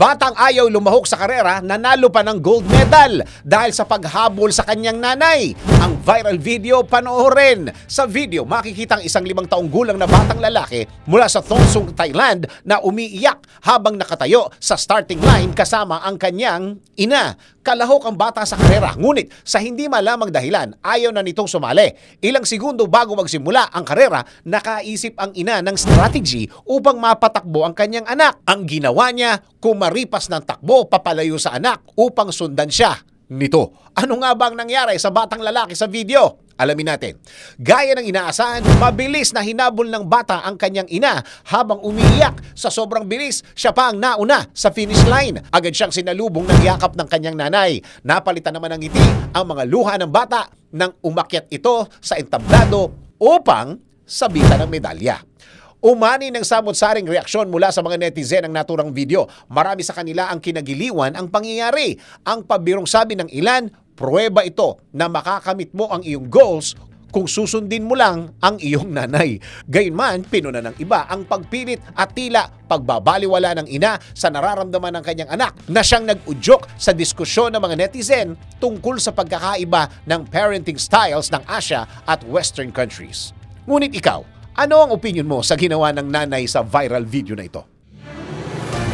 Batang ayaw lumahok sa karera, nanalo pa ng gold medal dahil sa paghabol sa kanyang nanay. Ang viral video panoorin. Sa video, makikita ang isang limang taong gulang na batang lalaki mula sa Thonsung, Thailand na umiiyak habang nakatayo sa starting line kasama ang kanyang ina. Kalahok ang bata sa karera, ngunit sa hindi malamang dahilan, ayaw na nitong sumali. Ilang segundo bago magsimula ang karera, nakaisip ang ina ng strategy upang mapatakbo ang kanyang anak. Ang ginawa niya, kumaripas ng takbo papalayo sa anak upang sundan siya nito. Ano nga ba ang nangyari sa batang lalaki sa video? Alamin natin. Gaya ng inaasahan, mabilis na hinabol ng bata ang kanyang ina habang umiiyak. Sa sobrang bilis, siya pa ang nauna sa finish line. Agad siyang sinalubong ng yakap ng kanyang nanay. Napalitan naman ng ngiti ang mga luha ng bata nang umakyat ito sa entablado upang sabitan ng medalya. Umani ng samot-saring reaksyon mula sa mga netizen ang naturang video. Marami sa kanila ang kinagiliwan ang pangyayari. Ang pabirong sabi ng ilan, pruweba ito na makakamit mo ang iyong goals kung susundin mo lang ang iyong nanay. Gayunman, pinuna ng iba ang pagpilit at tila pagbabaliwala ng ina sa nararamdaman ng kanyang anak na siyang nag-udyok sa diskusyon ng mga netizen tungkol sa pagkakaiba ng parenting styles ng Asia at Western countries. Ngunit ikaw, ano ang opinion mo sa ginawa ng nanay sa viral video na ito?